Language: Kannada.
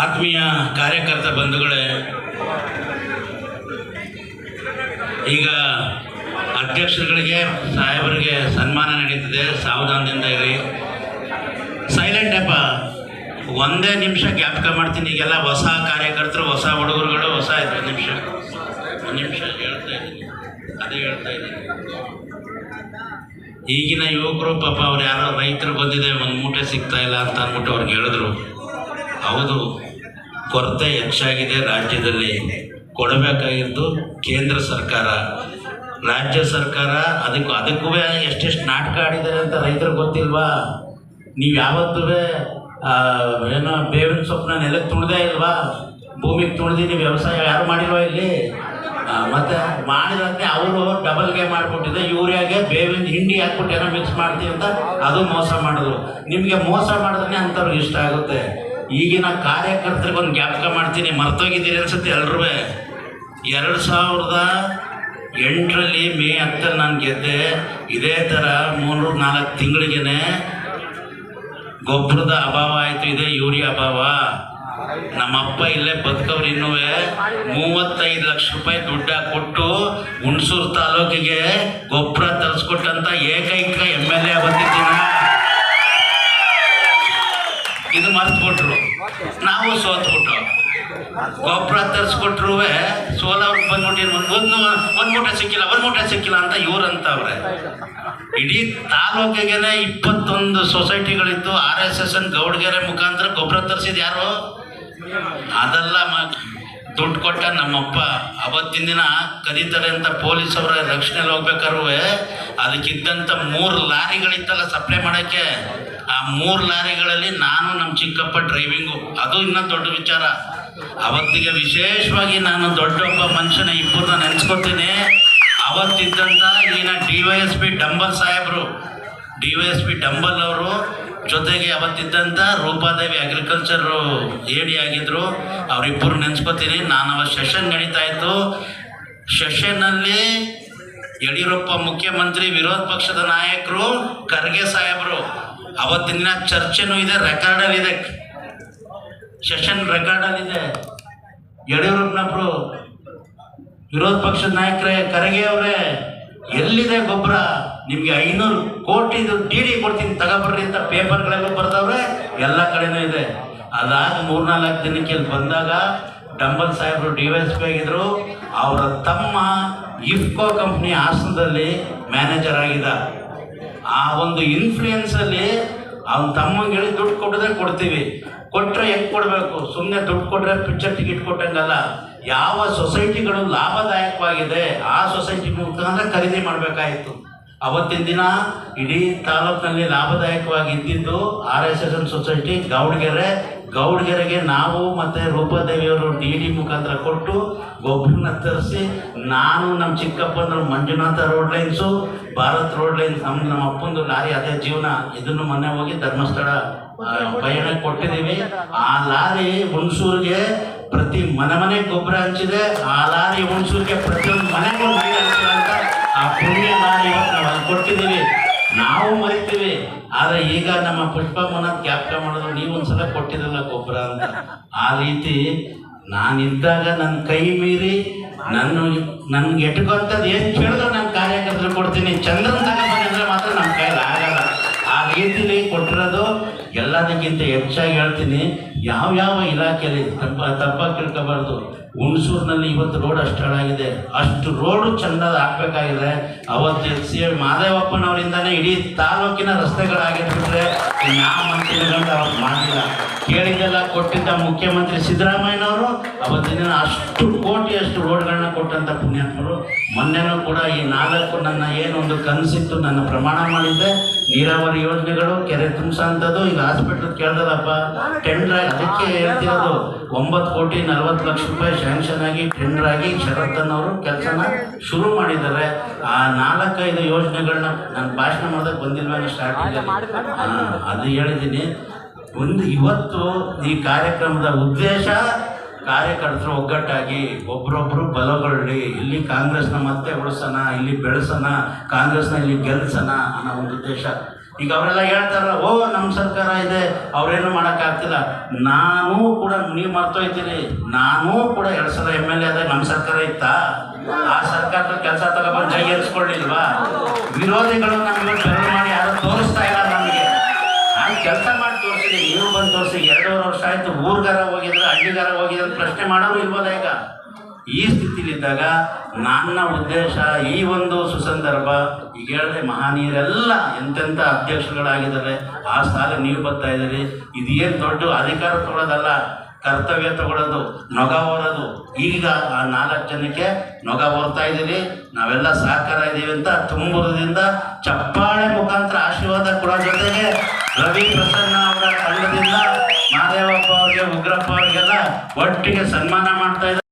ಆತ್ಮೀಯ ಕಾರ್ಯಕರ್ತ ಬಂಧುಗಳೇ, ಈಗ ಅಧ್ಯಕ್ಷರುಗಳಿಗೆ, ಸಾಹೇಬರಿಗೆ ಸನ್ಮಾನ ನಡೀತಿದೆ. ಸಾವಧಾನದಿಂದ ಇರಿ. ಸೈಲೆಂಟ್ ಅಪ್ಪ, ಒಂದೇ ನಿಮಿಷ ಜ್ಞಾಪಕ ಮಾಡ್ತೀನಿ. ಈಗೆಲ್ಲ ಹೊಸ ಕಾರ್ಯಕರ್ತರು, ಹೊಸ ಹುಡುಗರುಗಳು ಹೊಸ ಒಂದು ನಿಮಿಷ. ಒಂದು ನಿಮಿಷ ಹೇಳ್ತಾ ಇದ್ದೀನಿ. ಅದೇ ಹೇಳ್ತಾ ಇದ್ದೀನಿ. ಈಗಿನ ಯುವಕರು, ಪಾಪ ಅವ್ರು ಯಾರೋ ರೈತರು ಬಂದಿದೆ, ಒಂದು ಮೂಟೆ ಸಿಗ್ತಾ ಇಲ್ಲ ಅಂತ ಅಂದ್ಬಿಟ್ಟು ಅವ್ರಿಗೆ ಹೇಳಿದ್ರು. ಹೌದು. ಕೊರತೆ ಹೆಚ್ಚಾಗಿದೆ ರಾಜ್ಯದಲ್ಲಿ. ಕೊಡಬೇಕಾಗಿದ್ದು ಕೇಂದ್ರ ಸರ್ಕಾರ. ರಾಜ್ಯ ಸರ್ಕಾರ ಅದಕ್ಕೂ ಅದಕ್ಕೂ ಎಷ್ಟೆಷ್ಟು ನಾಟಕ ಆಡಿದ್ದಾರೆ ಅಂತ ರೈತರು ಗೊತ್ತಿಲ್ವಾ? ನೀವು ಯಾವತ್ತೂ ಏನೋ ಬೇವಿನ ಸೊಪ್ಪನ್ನ ನೆಲಕ್ಕೆ ತುಳಿದೇ ಇಲ್ವಾ? ಭೂಮಿಗೆ ನೀವು ವ್ಯವಸಾಯ ಯಾರು ಮಾಡಿಲ್ವಾ ಇಲ್ಲಿ? ಮತ್ತು ಮಾಡಿದ್ರೆ ಅವರು ಡಬಲ್ಗೆ ಮಾಡಿಬಿಟ್ಟಿದೆ ಯೂರಿಯಾಗೆ ಬೇವಿನ ಹಿಂಡಿ ಹಾಕ್ಬಿಟ್ಟು ಏನೋ ಮಿಕ್ಸ್ ಮಾಡ್ತೀವಿ ಅಂತ ಅದು ಮೋಸ ಮಾಡಿದ್ರು. ನಿಮಗೆ ಮೋಸ ಮಾಡಿದ್ರೆ ಅಂಥವ್ರಿಗೆ ಇಷ್ಟ ಆಗುತ್ತೆ. ಈಗಿನ ಕಾರ್ಯಕರ್ತರಿಗೆ ಒಂದು ಜ್ಞಾಪಕ ಮಾಡ್ತೀನಿ, ಮರ್ತೋಗಿದ್ದೀರಿ ಅನ್ಸುತ್ತೆ ಎಲ್ರೂ. ಎರಡು ಸಾವಿರದ ಎಂಟರಲ್ಲಿ ಮೇ ಹತ್ತಲ್ಲಿ ನಾನು ಗೆದ್ದೆ. ಇದೇ ಥರ ಮೂರು ನಾಲ್ಕು ತಿಂಗಳಿಗೆ ಗೊಬ್ಬರದ ಅಭಾವ ಆಯಿತು, ಇದೆ ಯೂರಿಯಾ ಅಭಾವ. ನಮ್ಮಪ್ಪ ಇಲ್ಲೇ ಬದುಕವ್ರು ಇನ್ನೂ. ಮೂವತ್ತೈದು ಲಕ್ಷ ರೂಪಾಯಿ ದುಡ್ಡ ಕೊಟ್ಟು ಹುಣಸೂರು ತಾಲೂಕಿಗೆ ಗೊಬ್ಬರ ತರಿಸ್ಕೊಟ್ಟಂತ ಏಕೈಕ ಎಂ ಎಲ್ ಎ ಬಂದಿದ್ದೀನ. ಮರ್ತ್ಬಿಟ್ರು ನಾವು ಸೋತ್ಬಿಟ್ಟು ಗೊಬ್ಬರ ತರಿಸ್ಕೊಟ್ರು ಸೋಲವ್ರಿಗೆ ಬಂದ್ಬಿಟ್ಟು ಒಂದು ಒಂದು ಒಂದು ಮೂಟೆ ಸಿಕ್ಕಿಲ್ಲ, ಒಂದು ಮೂಟ ಸಿಕ್ಕಿಲ್ಲ ಅಂತ ಇವ್ರು ಅಂತವ್ರೆ ಇಡೀ ತಾಲೂಕಿಗೆನೆ ಇಪ್ಪತ್ತೊಂದು ಸೊಸೈಟಿಗಳಿತ್ತು R S S N Gowdagere ಮುಖಾಂತರ ಗೊಬ್ಬರ ತರಿಸಿದ ಯಾರು? ಅದೆಲ್ಲ ದುಡ್ಡು ಕೊಟ್ಟ ನಮ್ಮಪ್ಪ ಅವತ್ತಿನ ದಿನ ಕರೀತಾರೆ ಅಂತ ಪೊಲೀಸ್ ಅವರ ರಕ್ಷಣೆಯಲ್ಲಿ ಹೋಗ್ಬೇಕಾದ್ರೂ ಅದಕ್ಕಿದ್ದಂಥ ಮೂರು ಲಾರಿಗಳಿತ್ತಲ್ಲ ಸಪ್ಲೈ ಮಾಡೋಕ್ಕೆ. ಆ ಮೂರು ಲಾರಿಗಳಲ್ಲಿ ನಾನು ನಮ್ಮ ಚಿಕ್ಕಪ್ಪ ಡ್ರೈವಿಂಗು ಅದು ಇನ್ನೂ ದೊಡ್ಡ ವಿಚಾರ. ಅವತ್ತಿಗೆ ವಿಶೇಷವಾಗಿ ನಾನು ದೊಡ್ಡೊಬ್ಬ ಮನುಷ್ಯನ ಇಬ್ಬರನ್ನ ನೆನೆಸ್ಕೊತೀನಿ ಅವತ್ತಿದ್ದಂಥ ಈಗಿನ D Y S P Dambal ಸಾಹೇಬರು. D Y S P Dambal ಅವರು ಜೊತೆಗೆ ಅವತ್ತಿದ್ದಂಥ ರೂಪಾದೇವಿ ಅಗ್ರಿಕಲ್ಚರ್ ಏಡಿ ಆಗಿದ್ರು. ಅವರಿಬ್ಬರು ನೆನೆಸ್ಕೊತೀನಿ ನಾನು ಅವ ಸೆಷನ್ ನಡೀತಾ ಇತ್ತು. ಸೆಷನ್ನಲ್ಲಿ ಯಡಿಯೂರಪ್ಪ ಮುಖ್ಯಮಂತ್ರಿ ವಿರೋಧ ಪಕ್ಷದ ನಾಯಕರು ಖರ್ಗೆ ಸಾಹೇಬರು. ಅವತ್ತಿನ ಚರ್ಚೆನೂ ಇದೆ, ರೆಕಾರ್ಡಲ್ಲಿ ಇದೆ. ಸೆಷನ್ ರೆಕಾರ್ಡಲ್ಲಿ ಇದೆ. ಯಡಿಯೂರಪ್ಪನವರು ವಿರೋಧ ಪಕ್ಷದ ನಾಯಕರೇ, ಖರ್ಗೆ ಅವರೇ, ಎಲ್ಲಿದೆ ಗೊಬ್ಬರ? ನಿಮಗೆ ಐನೂರು ಕೋಟಿದು ಡಿ ಡಿ ಕೊಡ್ತೀನಿ, ತಗೊಬರ್ರಿ ಅಂತ ಪೇಪರ್ಗಳೆಲ್ಲ ಬರ್ತಾವ್ರೆ ಎಲ್ಲ ಕಡೆನೂ ಇದೆ. ಅದಾದ ಮೂರ್ನಾಲ್ಕು ದಿನಕ್ಕೆ ಇಲ್ಲಿ ಬಂದಾಗ ಡಂಬಲ್ ಸಾಹೇಬರು ಡಿ ವೈ ಎಸ್ ಪಿ ಆಗಿದ್ರು. ಅವರ ತಮ್ಮ ಇಫ್ಕೋ ಕಂಪ್ನಿ ಹಾಸನದಲ್ಲಿ ಮ್ಯಾನೇಜರ್ ಆಗಿದ್ದ ಆ ಒಂದು ಇನ್ಫ್ಲೂಯೆನ್ಸಲ್ಲಿ ಅವ್ನ ತಮ್ಮಂಗೆ ಹೇಳಿ ದುಡ್ಡು ಕೊಟ್ಟಿದ್ರೆ ಕೊಡ್ತೀವಿ. ಕೊಟ್ಟರೆ ಹೆಂಗೆ ಕೊಡಬೇಕು? ಸುಮ್ಮನೆ ದುಡ್ಡು ಕೊಟ್ಟರೆ ಪಿಕ್ಚರ್ ಟಿಕೆಟ್ ಕೊಟ್ಟಂಗಲ್ಲ. ಯಾವ ಸೊಸೈಟಿಗಳು ಲಾಭದಾಯಕವಾಗಿದೆ, ಆ ಸೊಸೈಟಿ ಮುಖಾಂತರ ಖರೀದಿ ಮಾಡಬೇಕಾಯಿತು. ಅವತ್ತಿನ ದಿನ ಇಡೀ ತಾಲೂಕಿನಲ್ಲಿ ಲಾಭದಾಯಕವಾಗಿ ಇದ್ದಿದ್ದು R S S N society Gowdagere ಗೌಡ್ಗೆರೆಗೆ ನಾವು ಮತ್ತು ರೂಪಾದೇವಿಯವರು ಡಿ ಡಿ ಮುಖಾಂತರ ಕೊಟ್ಟು ಗೊಬ್ಬರನ್ನ ತರಿಸಿ, ನಾನು ನಮ್ಮ ಚಿಕ್ಕಪ್ಪನ Manjunatha road lines, Bharat road lines ನಮ್ಮ ನಮ್ಮ ಅಪ್ಪಂದು ಲಾರಿ ಅದೇ ಜೀವನ. ಇದನ್ನು ಮೊನ್ನೆ ಹೋಗಿ ಧರ್ಮಸ್ಥಳ ಪಯಣ ಕೊಟ್ಟಿದ್ದೀವಿ. ಆ ಲಾರಿ ಹುಣಸೂರಿಗೆ ಪ್ರತಿ ಮನೆ ಮನೆಗೆ ಗೊಬ್ಬರ ಹಂಚಿದೆ. ಆ ಲಾರಿ ಹುಣಸೂರಿಗೆ ಪ್ರತಿಯೊಂದು ಮನೆಗೂ ಆ ಪುಣ್ಯ ಲಾರಿ ಇವತ್ತು ನಾವು ಅಲ್ಲಿ ಕೊಟ್ಟಿದ್ದೀವಿ ನಾವು ಮರಿತೀವಿ. ಆದರೆ ಈಗ ನಮ್ಮ ಪುಷ್ಪಮ್ಮನ ಜ್ಞಾಪಕ ಮಾಡೋದು ನೀವು ಒಂದ್ಸಲ ಕೊಟ್ಟಿರಲ್ಲ ಗೊಬ್ಬರ ಅಂತ. ಆ ರೀತಿ ನಾನಿದ್ದಾಗ ನನ್ನ ಕೈ ಮೀರಿ ನನ್ನ ನನ್ಗೆ ಎಟ್ಕೊಂತದ್ದು ಏನು ಕೇಳಿದ್ರು ನನ್ನ ಕಾರ್ಯಕರ್ತರು ಕೊಡ್ತೀನಿ. ಚಂದ್ರನ ತಗೊಂಡ್ರೆ ಮಾತ್ರ ನಮ್ಮ ಕೈಲಿ ಆಗಲ್ಲ. ಆ ರೀತಿಲಿ ಕೊಟ್ಟಿರೋದು ಎಲ್ಲದಕ್ಕಿಂತ ಹೆಚ್ಚಾಗಿ ಹೇಳ್ತೀನಿ, ಯಾವ ಯಾವ ಇಲಾಖೆಯಲ್ಲಿ ತಪ್ಪ ತಪ್ಪಾಗಿ ತಿಳ್ಕೋಬಾರ್ದು. ಹುಣಸೂರಿನಲ್ಲಿ ಇವತ್ತು ರೋಡ್ ಅಷ್ಟು ಹಾಳಾಗಿದೆ. ಅಷ್ಟು ರೋಡು ಚೆಂದದ ಹಾಕ್ಬೇಕಾಗಿದೆ. ಅವತ್ತು ಸಿ ಎಂ ಮಾದೇವಪ್ಪನವರಿಂದನೇ ಇಡೀ ತಾಲೂಕಿನ ರಸ್ತೆಗಳಾಗಿರ್ಬಿಟ್ರೆ ಯಾವ ಅಂತ ಅವತ್ತು ಮಾಡಿಲ್ಲ. ಕೇಳಿದ್ದೆಲ್ಲ ಕೊಟ್ಟಿದ್ದ ಮುಖ್ಯಮಂತ್ರಿ ಸಿದ್ದರಾಮಯ್ಯನವರು ಅವತ್ತಿನ ಅಷ್ಟು ಕೋಟಿಯಷ್ಟು ರೋಡ್ಗಳನ್ನ ಕೊಟ್ಟಂಥ ಪುಣ್ಯಾತ್ಮರು. ಮೊನ್ನೆನೂ ಕೂಡ ಈ ನಾಲ್ಕು ನನ್ನ ಏನೊಂದು ಕನಸಿತ್ತು, ನನ್ನ ಪ್ರಮಾಣ ಮಾಡಿದ್ದೆ. ನೀರಾವರಿ ಯೋಜನೆಗಳು, ಕೆರೆ ತುಂಬಿಸೋಂಥದ್ದು, ಈಗ ಹಾಸ್ಪಿಟ್ಲ್ ಕೇಳ್ದಲ್ಲಪ್ಪ? ಟೆಂಡರ್ ಆಗಿ ಅದಕ್ಕೆ ಹೇಳ್ತಿರೋದು. ಒಂಬತ್ತು ಕೋಟಿ ನಲ್ವತ್ತು ಲಕ್ಷ ರೂಪಾಯಿ ಸ್ಯಾಂಕ್ಷನ್ ಆಗಿ ಟೆಂಡರ್ ಆಗಿ ಶರತ್ತನವರು ಕೆಲಸನ ಶುರು ಮಾಡಿದ್ದಾರೆ. ಆ ನಾಲ್ಕೈದು ಯೋಜನೆಗಳನ್ನ ನಾನು ಭಾಷಣ ಮಾಡೋದಕ್ಕೆ ಬಂದಿಲ್ವೇ ಸ್ಟಾರ್ಟಿಂಗ್ ಅದು ಹೇಳಿದ್ದೀನಿ. ಒಂದು ಇವತ್ತು ಈ ಕಾರ್ಯಕ್ರಮದ ಉದ್ದೇಶ ಕಾರ್ಯಕರ್ತರು ಒಗ್ಗಟ್ಟಾಗಿ ಒಬ್ರೊಬ್ರು ಬಲಗೊಳ್ಳಿ. ಇಲ್ಲಿ ಕಾಂಗ್ರೆಸ್ನ ಮತ್ತೆ ಉಳಿಸೋಣ ಇಲ್ಲಿ ಬೆಳೆಸೋಣ ಕಾಂಗ್ರೆಸ್ನ ಇಲ್ಲಿ ಗೆಲ್ಸೋಣ ಅನ್ನೋ ಒಂದು ಉದ್ದೇಶ. ಈಗ ಅವರೆಲ್ಲ ಹೇಳ್ತಾರ, ಓ ನಮ್ಮ ಸರ್ಕಾರ ಇದೆ, ಅವರೇನು ಮಾಡೋಕ್ಕಾಗ್ತಿಲ್ಲ. ನಾನು ಕೂಡ ನೀವು ಮರ್ತೋಯ್ತೀರಿ ನಾನು ಕೂಡ ಎರಡು ಸಲ ಎಂ ಎಲ್ ಎ ಅದ ನಮ್ಮ ಸರ್ಕಾರ ಇತ್ತಾ? ಆ ಸರ್ಕಾರದ ಕೆಲಸ ತಗೊಬಂದು ಜೈಗೇರಿಸ್ಕೊಳ್ಳಿಲ್ವಾ ವಿರೋಧಿಗಳು ನಮಗೆ ಬೆರಳು ಮಾಡಿ ಯಾರು ತೋರಿಸ್ತಾ ಇಲ್ಲ ನಮಗೆ. ನಾನು ಕೆಲಸ ಮಾಡಿ ತೋರಿಸಿದೆ ನೀವು ಬಂದು ತೋರಿಸಿ. ಎರಡೂವರೆ ವರ್ಷ ಆಯ್ತು, ಊರ್ಗಾರ ಹೋಗಿದ್ರೆ, ಹಳ್ಳಿಗಾರ ಹೋಗಿದ್ರೆ ಪ್ರಶ್ನೆ ಮಾಡೋರು ಇಲ್ವಲ್ಲ ಈಗ? ಈ ಸ್ಥಿತಿಲಿದ್ದಾಗ ನನ್ನ ಉದ್ದೇಶ ಈ ಒಂದು ಸುಸಂದರ್ಭ, ಈಗ ಹೇಳಿದೆ ಮಹಾನೀಯರೆಲ್ಲ ಎಂತೆಂಥ ಅಧ್ಯಕ್ಷರುಗಳಾಗಿದ್ದಾರೆ, ಆ ಸ್ಥಾನ ನೀವು ಬರ್ತಾ ಇದ್ದೀರಿ. ಇದೇನು ದೊಡ್ಡ ಅಧಿಕಾರ ತಗೊಳ್ಳೋದಲ್ಲ ಕರ್ತವ್ಯ ತಗೊಳ್ಳೋದು ನೊಗ ಹೊರೋದು. ಈಗ ಆ ನಾಲ್ಕು ಜನಕ್ಕೆ ನೊಗ ಹೊರ್ತಾ ಇದ್ದೀರಿ. ನಾವೆಲ್ಲ ಸಹಕಾರ ಇದ್ದೀವಿ ಅಂತ ತುಂಬುರದಿಂದ ಚಪ್ಪಾಳೆ ಮುಖಾಂತರ ಆಶೀರ್ವಾದ ಕೊಡೋ ಜೊತೆಗೆ ರವಿ ಪ್ರಸನ್ನ ಅವರ ತಂಡದಿಂದ ಮಹಾದೇವಪ್ಪ ಅವರಿಗೆ, ಉಗ್ರಪ್ಪ ಅವರಿಗೆಲ್ಲ ಒಟ್ಟಿಗೆ ಸನ್ಮಾನ ಮಾಡ್ತಾ